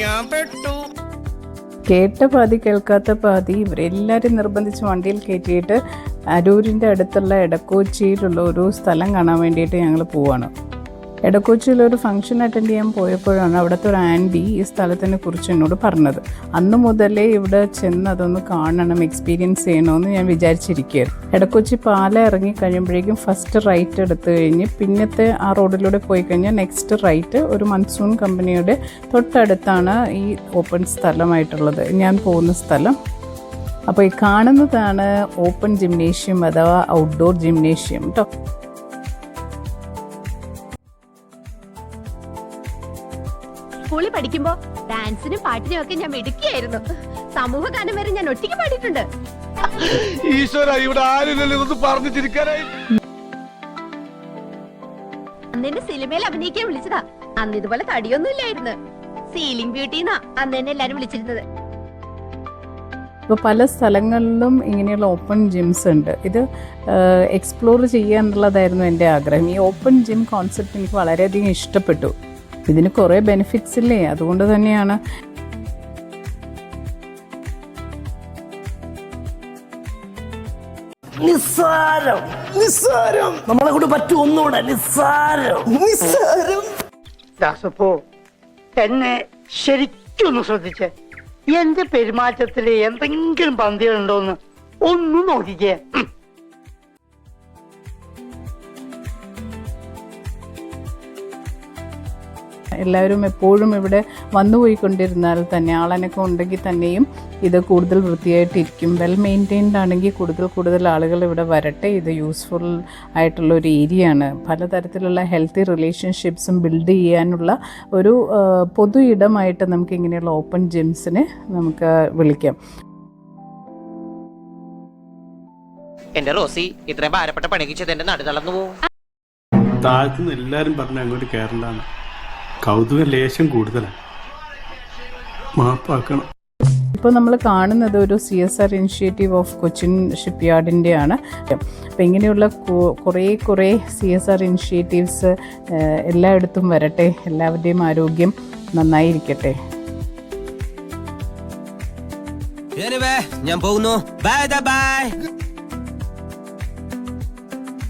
ഞാൻ പെട്ടു. കേട്ട പാതി കേൾക്കാത്ത പാതി ഇവരെല്ലാവരും നിർബന്ധിച്ച് വണ്ടിയിൽ കയറ്റിയിട്ട് അരൂരിന്റെ അടുത്തുള്ള എടക്കോച്ചിയിലുള്ള ഒരു സ്ഥലം കാണാൻ വേണ്ടിയിട്ട് ഞങ്ങൾ പോവാണ്. എടക്കോച്ചിയിൽ ഒരു ഫംഗ്ഷൻ അറ്റൻഡ് ചെയ്യാൻ പോയപ്പോഴാണ് അവിടുത്തെ ഒരു ആന്റി ഈ സ്ഥലത്തിനെ കുറിച്ച് എന്നോട് പറഞ്ഞത്. അന്ന് മുതലേ ഇവിടെ ചെന്ന് അതൊന്ന് കാണണം എക്സ്പീരിയൻസ് ചെയ്യണമെന്ന് ഞാൻ വിചാരിച്ചിരിക്കുകയായിരുന്നു. എടക്കൊച്ചി പാല ഇറങ്ങി കഴിയുമ്പോഴേക്കും ഫസ്റ്റ് റൈറ്റ് എടുത്തു കഴിഞ്ഞ് പിന്നത്തെ ആ റോഡിലൂടെ പോയി കഴിഞ്ഞാൽ നെക്സ്റ്റ് റൈറ്റ് ഒരു മൺസൂൺ കമ്പനിയുടെ തൊട്ടടുത്താണ് ഈ ഓപ്പൺ സ്ഥലമായിട്ടുള്ളത്. ഞാൻ പോകുന്ന സ്ഥലം. അപ്പോൾ ഈ കാണുന്നതാണ് ഓപ്പൺ ജിംനേഷ്യം അഥവാ ഔട്ട്ഡോർ ജിംനേഷ്യം കേട്ടോ സ്കൂളിൽ പഠിക്കുമ്പോ ഡാൻസിനും പാട്ടിനും ഒക്കെ ഞാൻ മിടുക്കിയായിരുന്നു. സമൂഹ ഗാനം വരെ ഞാൻ ഒറ്റയ്ക്ക് പാടിയിട്ടുണ്ട്. ഈശ്വര ഇവിടെ ആരുമില്ലല്ലോ ഇതൊന്ന് പറഞ്ഞു ചിരിക്കാനായി അന്ന് എന്നെ സിനിമയിൽ അഭിനയിക്കാൻ വിളിച്ചതാ. അന്ന് ഇതുപോലെ തടിയൊന്നും ഇല്ലായിരുന്നു സീലിംഗ് ബ്യൂട്ടിന്നാ അന്ന് എന്നെ എല്ലാരും വിളിച്ചിരുന്നത്. ഇപ്പോൾ പല സ്ഥലങ്ങളിലും ഇങ്ങനെയുള്ള ഓപ്പൺ ജിംസ് ഉണ്ട്. ഇത് എക്സ്പ്ലോർ ചെയ്യുക എന്നുള്ളതായിരുന്നു എന്റെ ആഗ്രഹം. ഈ ഓപ്പൺ ജിം കോൺസെപ്റ്റ് എനിക്ക് വളരെയധികം ഇഷ്ടപ്പെട്ടു. ഇതിന് കുറേ ബെനിഫിറ്റ്സ് ഇല്ലേ? അതുകൊണ്ട് തന്നെയാണ് നിസ്സാരം. നിസ്സാരം. നമ്മളെ കൊണ്ട് പറ്റും ഒന്നുകൂടെ. നിസ്സാരം. നിസ്സാരം. ദാസപ്പോ എന്നെ ശരിക്കൊന്ന് ശ്രദ്ധിച്ചേ. എന്റെ പെരുമാറ്റത്തിൽ എന്തെങ്കിലും പന്തികളുണ്ടോന്ന് ഒന്ന് നോക്കിക്കേ. എല്ലാവരും എപ്പോഴും ഇവിടെ വന്നു പോയിക്കൊണ്ടിരുന്നാൽ തന്നെ ആളനൊക്കെ ഉണ്ടെങ്കിൽ തന്നെയും ഇത് കൂടുതൽ വൃത്തിയായിട്ടിരിക്കും. വെൽ മെയിന്റെയിൻഡ് ആണെങ്കിൽ കൂടുതൽ കൂടുതൽ ആളുകൾ ഇവിടെ വരട്ടെ. ഇത് യൂസ്ഫുൾ ആയിട്ടുള്ള ഒരു ഏരിയ ആണ്. പലതരത്തിലുള്ള ഹെൽത്തി റിലേഷൻഷിപ്സും ബിൽഡ് ചെയ്യാനുള്ള ഒരു പൊതു ഇടമായിട്ട് നമുക്ക് ഇങ്ങനെയുള്ള ഓപ്പൺ ജിംസിനെ നമുക്ക് വിളിക്കാം. എന്റെ റോസി ഇത്രയും ഭാരപ്പെട്ട പണി ചെയ്ത് എന്റെ നടു തളർന്നു താഴ്ത്തുന്ന താഴ്ത്തുനിന്ന് എല്ലാരും പറഞ്ഞ അങ്ങോട്ട് കയറണ്ടാണ് കൗതുക ലേശം കൂടുതലാണ്. മാപ്പാക്കണം. ഇപ്പോൾ നമ്മൾ കാണുന്നത് ഒരു C S R initiative of Cochin ship യാർഡിന്റെയാണ് അപ്പോൾ ഇങ്ങനെയുള്ള കുറേ കുറേ സി എസ് ആർ ഇനിഷ്യേറ്റീവ്സ് എല്ലായിടത്തും വരട്ടെ. എല്ലാവരുടെയും ആരോഗ്യം നന്നായിരിക്കട്ടെ. ഞാൻ പോകുന്നു. Bye bye